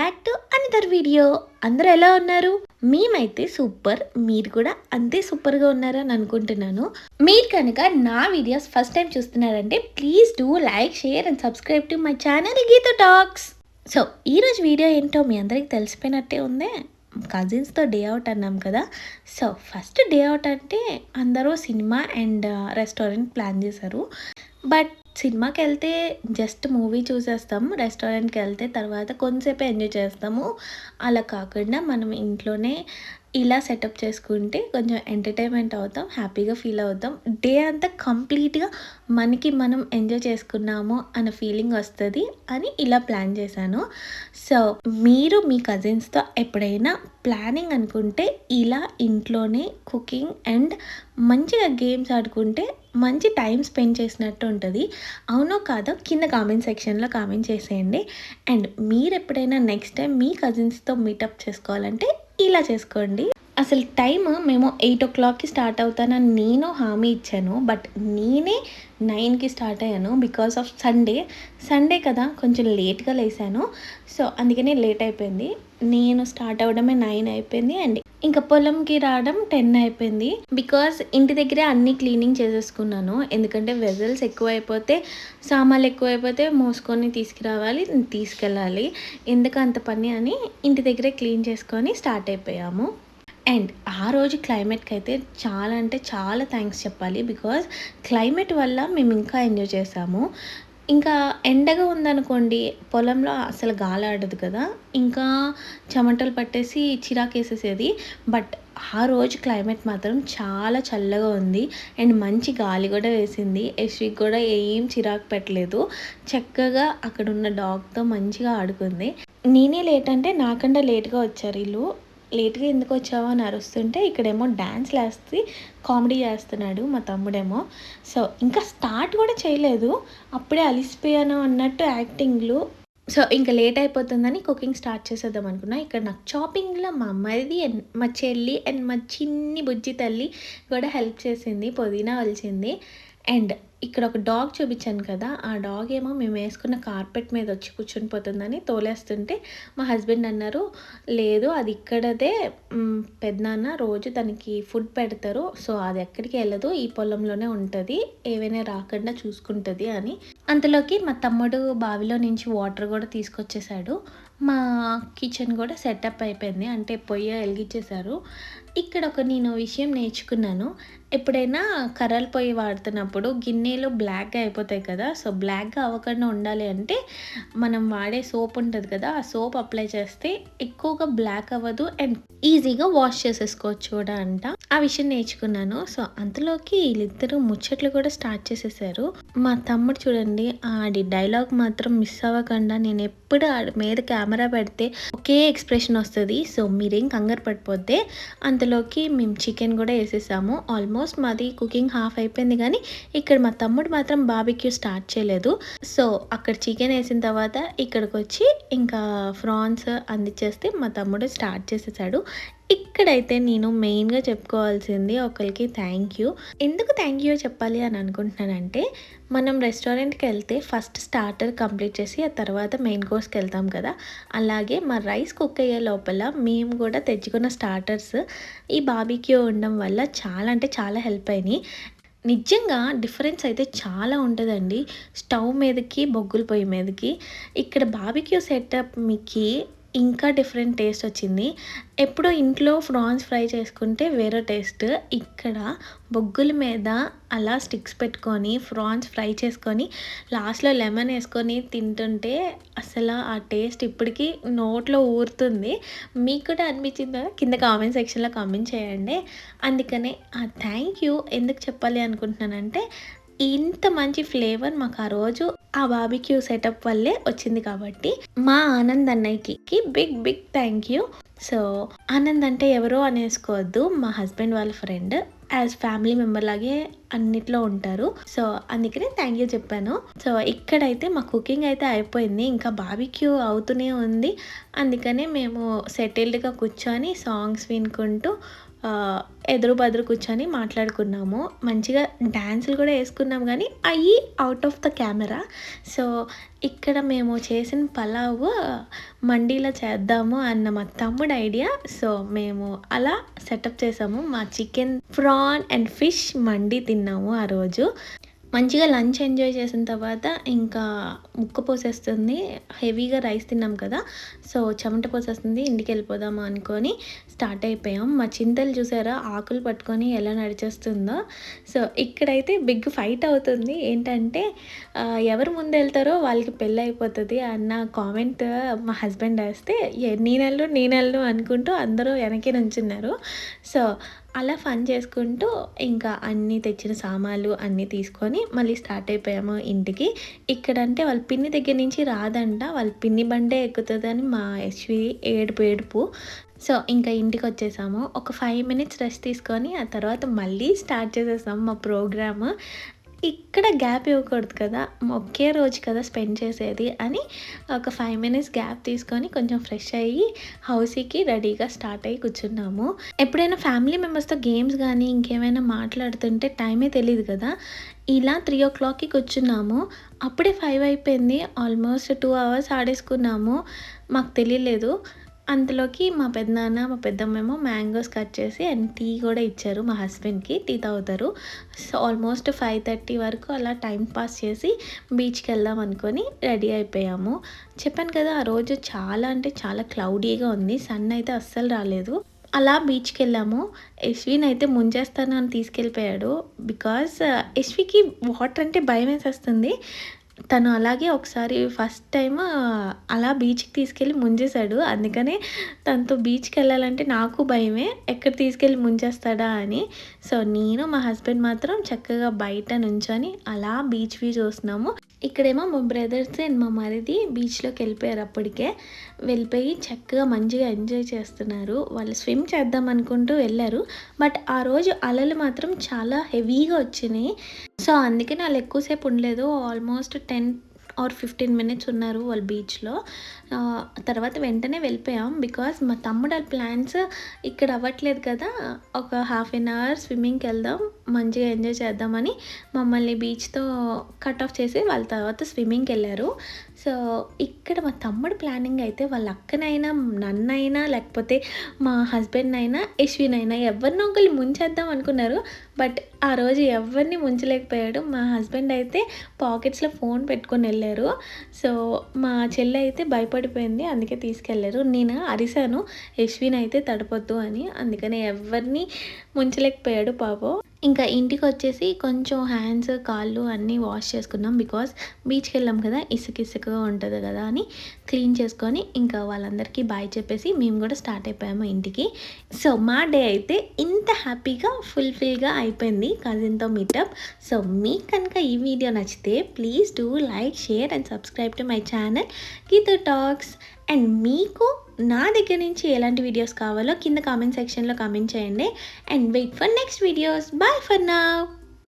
Back to another video అందరూ ఎలా ఉన్నారు? మేమైతే సూపర్ మీరు కూడా అంతే సూపర్గా ఉన్నారని అనుకుంటున్నాను. మీరు కనుక నా videos first time చూస్తున్నారంటే please do like share and subscribe to my channel Geetha talks so ఈరోజు వీడియో ఏంటో మీ అందరికి తెలిసిపోయినట్టే ఉందే. కజిన్స్తో డే అవుట్ అన్నాం కదా. సో ఫస్ట్ డే అవుట్ అంటే అందరూ cinema and uh, restaurant plan చేశారు. బట్ సినిమాకి వెళ్తే జస్ట్ మూవీ చూసేస్తాము రెస్టారెంట్కి వెళ్తే తర్వాత కొంతసేపు ఎంజాయ్ చేస్తాము. అలా కాకుండా మనం ఇంట్లోనే ఇలా సెటప్ చేసుకుంటే కొంచెం ఎంటర్టైన్మెంట్ అవుతాం హ్యాపీగా ఫీల్ అవుతాం. డే అంతా కంప్లీట్గా మనకి మనం ఎంజాయ్ చేసుకున్నాము అన్న ఫీలింగ్ వస్తుంది అని ఇలా ప్లాన్ చేశాను. సో మీరు మీ కజిన్స్తో ఎప్పుడైనా ప్లానింగ్ అనుకుంటే ఇలా ఇంట్లోనే కుకింగ్ అండ్ మంచిగా గేమ్స్ ఆడుకుంటే మంచి టైం స్పెండ్ చేసినట్టు ఉంటుంది. అవునో కాదో కింద కామెంట్ సెక్షన్లో కామెంట్ చేసేయండి. అండ్ మీరు ఎప్పుడైనా నెక్స్ట్ టైం మీ కజిన్స్తో మీటప్ చేసుకోవాలంటే ఇలా చేసుకోండి. అసలు టైం మేము ఎయిట్ ఓ క్లాక్కి స్టార్ట్ అవుతానని నేను హామీ ఇచ్చాను. బట్ నేనే నైన్కి స్టార్ట్ అయ్యాను బికాస్ ఆఫ్ సండే. సండే కదా కొంచెం లేట్గా లేసాను. సో అందుకనే లేట్ అయిపోయింది. నేను స్టార్ట్ అవ్వడమే నైన్ అయిపోయింది అండ్ ఇంకా పొలంకి రావడం టెన్ అయిపోయింది. బికాస్ ఇంటి దగ్గరే అన్ని క్లీనింగ్ చేసేసుకున్నాను. ఎందుకంటే వెజల్స్ ఎక్కువైపోతే సామాన్లు ఎక్కువైపోతే మోసుకొని తీసుకురావాలి తీసుకెళ్ళాలి. ఎందుకు అంత పని అని ఇంటి దగ్గరే క్లీన్ చేసుకొని స్టార్ట్ అయిపోయాము. అండ్ ఆ రోజు క్లైమేట్కి అయితే చాలా అంటే చాలా థ్యాంక్స్ చెప్పాలి బికాజ్ క్లైమేట్ వల్ల మేము ఇంకా ఎంజాయ్ చేసాము ఇంకా ఎండగా ఉందనుకోండి పొలంలో అసలు గాలి ఆడదు కదా. ఇంకా చెమటలు పట్టేసి చిరాకేసేసేది బట్ ఆ రోజు క్లైమేట్ మాత్రం చాలా చల్లగా ఉంది. అండ్ మంచి గాలి కూడా వేసింది. యశ్విక్ కూడా ఏం చిరాకు పెట్టలేదు. చక్కగా అక్కడ ఉన్న డాగ్తో మంచిగా ఆడుకుంది. నేనే లేట్ అంటే నాకన్నా లేట్గా వచ్చారు వీళ్ళు. లేట్గా ఎందుకు వచ్చావో అని అరుస్తుంటే ఇక్కడేమో డ్యాన్స్ వేస్తే కామెడీ చేస్తున్నాడు మా తమ్ముడేమో. సో ఇంకా స్టార్ట్ కూడా చేయలేదు. అప్పుడే అలిసిపోయాను అన్నట్టు యాక్టింగ్లు. సో ఇంకా లేట్ అయిపోతుందని కుకింగ్ స్టార్ట్ చేసేద్దాం అనుకున్నా. ఇక్కడ నాకు చాపింగ్లో మా అమ్మది అండ్ మా చెల్లి అండ్ మా చిన్ని బుజ్జి తల్లి కూడా హెల్ప్ చేసింది పుదీనా వలిచింది. అండ్ ఇక్కడ ఒక డాగ్ చూపించాను కదా ఆ డాగ్ ఏమో మేము వేసుకున్న కార్పెట్ మీద వచ్చి కూర్చొని పోతుందని తోలేస్తుంటే మా హస్బెండ్ అన్నారు లేదు అది ఇక్కడదే పెద్దనాన్న రోజు దానికి ఫుడ్ పెడతారు సో అది ఎక్కడికి వెళ్ళదు ఈ పొలంలోనే ఉంటుంది ఏవైనా రాకుండా చూసుకుంటుంది అని. అంతలోకి మా తమ్ముడు బావిలో నుంచి వాటర్ కూడా తీసుకొచ్చేసాడు. మా కిచెన్ కూడా సెటప్ అయిపోయింది అంటే పొయ్యి వెలిగించేశారు. ఇక్కడ ఒక నేను విషయం నేర్చుకున్నాను. ఎప్పుడైనా కర్రల పొయ్యి వాడుతున్నప్పుడు గిన్నెలు బ్లాక్గా అయిపోతాయి కదా సో బ్లాక్గా అవ్వకుండా ఉండాలి అంటే మనం వాడే సోప్ ఉంటుంది కదా ఆ సోప్ అప్లై చేస్తే ఎక్కువగా బ్లాక్ అవ్వదు అండ్ ఈజీగా వాష్ చేసేసుకోవచ్చు కూడా అంట. ఆ విషయం నేర్చుకున్నాను. సో అంతలోకి వీళ్ళిద్దరూ ముచ్చట్లు కూడా స్టార్ట్ చేసేసారు. మా తమ్ముడు చూడండి ఆడి డైలాగ్ మాత్రం మిస్ అవ్వకుండా నేను ఎప్పుడు ఆడి మీద కెమెరా పెడితే ఒకే ఎక్స్ప్రెషన్ వస్తుంది. సో మీరేం కంగారు పడిపోతే అంత అంతలోకి మేము చికెన్ కూడా వేసేసాము. ఆల్మోస్ట్ మాది కుకింగ్ హాఫ్ అయిపోయింది కానీ ఇక్కడ మా తమ్ముడు మాత్రం బాబిక్యూ స్టార్ట్ చేయలేదు. సో అక్కడ చికెన్ వేసిన తర్వాత ఇక్కడికి వచ్చి ఇంకా ఫ్రాన్స్ అందించేస్తే మా తమ్ముడు స్టార్ట్ చేసేసాడు. ఇక్కడైతే నేను మెయిన్గా చెప్పుకోవాల్సింది ఒకరికి థ్యాంక్ యూ ఎందుకు థ్యాంక్ యూ చెప్పాలి అని అనుకుంటున్నానంటే మనం రెస్టారెంట్కి వెళ్తే ఫస్ట్ స్టార్టర్ కంప్లీట్ చేసి ఆ తర్వాత మెయిన్ కోర్స్కి వెళ్తాం కదా. అలాగే మా రైస్ కుక్ అయ్యే లోపల మేము కూడా తెచ్చుకున్న స్టార్టర్స్ ఈ బాబీక్యూ ఉండడం వల్ల చాలా అంటే చాలా హెల్ప్ అయినాయి. నిజంగా డిఫరెన్స్ అయితే చాలా ఉంటుందండి. స్టవ్ మీదకి బొగ్గుల పొయ్యి మీదకి. ఇక్కడ బాబిక్యూ సెటప్ మీకు ఇంకా డిఫరెంట్ టేస్ట్ వచ్చింది. ఎప్పుడో ఇంట్లో ఫ్రాన్స్ ఫ్రై చేసుకుంటే వేరే టేస్ట్. ఇక్కడ బొగ్గుల మీద అలా స్టిక్స్ పెట్టుకొని ఫ్రాన్స్ ఫ్రై చేసుకొని లాస్ట్లో లెమన్ వేసుకొని తింటుంటే అసలు ఆ టేస్ట్ ఇప్పటికీ నోట్లో ఊరుతుంది. మీకు కూడా అనిపించిందా? కింద కామెంట్ సెక్షన్లో కామెంట్ చేయండి. అందుకనే ఆ థ్యాంక్ యూ ఎందుకు చెప్పాలి అనుకుంటున్నానంటే ఇంత మంచి ఫ్లేవర్ మాకు ఆ రోజు ఆ బాబిక్యూ సెటప్ వల్లే వచ్చింది కాబట్టి మా ఆనంద్ అన్నయ్యకి big big thank you so Anand అంటే ఎవరో అనేసుకోవద్దు. మా హస్బెండ్ వాళ్ళ ఫ్రెండ్ యాజ్ ఫ్యామిలీ మెంబర్ లాగే అన్నిట్లో ఉంటారు. సో అందుకనే థ్యాంక్ యూ చెప్పాను. సో ఇక్కడైతే మా కుకింగ్ అయితే అయిపోయింది. ఇంకా బాబిక్యూ అవుతూనే ఉంది. అందుకనే మేము సెటిల్డ్గా కూర్చొని సాంగ్స్ వినుకుంటూ ఎదురు బదురు కూర్చొని మాట్లాడుకున్నాము. మంచిగా డ్యాన్సులు కూడా వేసుకున్నాం కానీ అవి out of the camera so ఇక్కడ మేము చేసిన పలావ్ మండీలో చేద్దాము అన్న మా తమ్ముడు ఐడియా సో మేము అలా సెటప్ చేసాము. మా చికెన్ ప్రాన్ అండ్ ఫిష్ మండీ తిన్నాము ఆ రోజు. మంచిగా లంచ్ ఎంజాయ్ చేసిన తర్వాత ఇంకా ముక్క పోసేస్తుంది. హెవీగా రైస్ తిన్నాం కదా. సో చెమట పోసేస్తుంది. ఇంటికి వెళ్ళిపోదామా అనుకొని స్టార్ట్ అయిపోయాం. మా చింతలు చూసారా? ఆకులు పట్టుకొని ఎలా నడిచేస్తుందో. సో ఇక్కడైతే బిగ్ ఫైట్ అవుతుంది. ఏంటంటే ఎవరు ముందు వెళ్తారో వాళ్ళకి పెళ్ళి అయిపోతుంది అన్న కామెంట్ మా హస్బెండ్ వేస్తే "ఏ, నేనెళ్ళు నేనెళ్ళు అనుకుంటూ అందరూ వెనక్కి నుంచున్నారు. సో అలా ఫన్ చేసుకుంటూ ఇంకా అన్నీ తెచ్చిన సామాన్లు అన్నీ తీసుకొని మళ్ళీ స్టార్ట్ అయిపోయాము ఇంటికి. ఇక్కడంటే వాళ్ళ పిన్ని దగ్గర నుంచి రాదంట. వాళ్ళ పిన్ని బండే ఎక్కుతుందని మా యశ్వి ఏడుపు ఏడుపు. సో ఇంకా ఇంటికి వచ్చేసాము. ఒక ఫైవ్ మినిట్స్ రెస్ట్ తీసుకొని ఆ తర్వాత మళ్ళీ స్టార్ట్ చేసేసాము మా ప్రోగ్రామ్. ఇక్కడ గ్యాప్ ఇవ్వకూడదు కదా ఒకే రోజు కదా స్పెండ్ చేసేది అని ఒక ఫైవ్ మినిట్స్ గ్యాప్ తీసుకొని కొంచెం ఫ్రెష్ అయ్యి హౌసీకి రెడీగా స్టార్ట్ అయ్యి కూర్చున్నాము. ఎప్పుడైనా ఫ్యామిలీ మెంబర్స్తో గేమ్స్ కానీ ఇంకేమైనా మాట్లాడుతుంటే టైమే తెలియదు కదా. ఇలా త్రీ ఓ క్లాక్కి కూర్చున్నాము. అప్పుడే ఫైవ్ అయిపోయింది. ఆల్మోస్ట్ టూ అవర్స్ ఆడేసుకున్నాము. మాకు తెలియలేదు. అంతలోకి మా పెద్దనాన్న మా పెద్దమ్మేమో మ్యాంగోస్ కట్ చేసి అండ్ టీ కూడా ఇచ్చారు మా హస్బెండ్కి. టీ తాగుతారు. సో ఆల్మోస్ట్ ఫైవ్ థర్టీ వరకు అలా టైం పాస్ చేసి బీచ్కి వెళ్దాం అనుకొని రెడీ అయిపోయాము. చెప్పాను కదా ఆ రోజు చాలా అంటే చాలా క్లౌడీగా ఉంది. సన్ అయితే అస్సలు రాలేదు. అలా బీచ్కి వెళ్ళాము. యశ్విని అయితే ముంచేస్తాను అని తీసుకెళ్ళిపోయాడు. బికాస్ యశ్వికి వాటర్ అంటే భయం వేసేస్తుంది. తను అలాగే ఒకసారి ఫస్ట్ టైం అలా బీచ్కి తీసుకెళ్ళి ముంజేశాడు అందుకనే తనతో బీచ్కి వెళ్ళాలంటే నాకు భయమే. ఎక్కడ తీసుకెళ్ళి ముంచేస్తాడా అని. సో నేను మా హస్బెండ్ మాత్రం చక్కగా బయట నుంచొని అలా బీచ్ వ్యూ చూస్తున్నాము. ఇక్కడేమో మా బ్రదర్స్ అండ్ మా మరిది బీచ్లోకి వెళ్ళిపోయారు అప్పటికే. వెళ్ళిపోయి చక్కగా మంచిగా ఎంజాయ్ చేస్తున్నారు. వాళ్ళు స్విమ్ చేద్దాం అనుకుంటూ వెళ్ళారు. బట్ ఆ రోజు అలలు మాత్రం చాలా హెవీగా వచ్చినాయి. సో అందుకే వాళ్ళు ఎక్కువసేపు ఉండలేదు. Almost ten or fifteen minutes ఉన్నారు వాళ్ళు బీచ్లో. తర్వాత వెంటనే వెళ్ళిపోయాం బికాస్ మా తమ్ముడు వాళ్ళ ప్లాన్స్ ఇక్కడ అవ్వట్లేదు కదా. ఒక హాఫ్ ఎన్ అవర్ స్విమ్మింగ్కి వెళ్దాం మంచిగా ఎంజాయ్ చేద్దామని మమ్మల్ని బీచ్తో కట్ ఆఫ్ చేసి వాళ్ళ తర్వాత స్విమ్మింగ్కి వెళ్ళారు. సో ఇక్కడ మా తమ్ముడు ప్లానింగ్ అయితే వాళ్ళ అక్కనైనా నన్నైనా లేకపోతే మా హస్బెండ్ అయినా యశ్వినైనా ఎవరినో ఒకళ్ళు ముంచేద్దాం అనుకున్నారు. బట్ ఆ రోజు ఎవరిని ముంచలేకపోయాడు. మా హస్బెండ్ అయితే పాకెట్స్లో ఫోన్ పెట్టుకొని వెళ్ళారు. సో మా చెల్లి అయితే భయపడిపోయింది. అందుకే తీసుకెళ్ళారు. నేను అరిశాను యశ్విన్ అయితే తడపొద్దు అని. అందుకని ఎవరిని ముంచలేకపోయాడు పాపం. ఇంకా ఇంటికి వచ్చేసి కొంచెం హ్యాండ్స్ కాళ్ళు అన్నీ వాష్ చేసుకున్నాం. బికాస్ బీచ్కి వెళ్ళాం కదా ఇసుక ఇసుకగా ఉంటుంది కదా అని క్లీన్ చేసుకొని ఇంకా వాళ్ళందరికీ బాయ్ చెప్పేసి మేము కూడా స్టార్ట్ అయిపోయాము ఇంటికి. సో మా డే అయితే ఇంత హ్యాపీగా ఫుల్ఫిల్గా అయిపోయింది కజిన్తో మీటప్ సో మీకు కనుక ఈ వీడియో నచ్చితే please do like share and subscribe to my channel. Geetha talks. And మీకు నా దగ్గర నుంచి ఎలాంటి వీడియోస్ కావాలో కింద కామెంట్ సెక్షన్లో కామెంట్ చేయండి. And wait for next videos. Bye for నా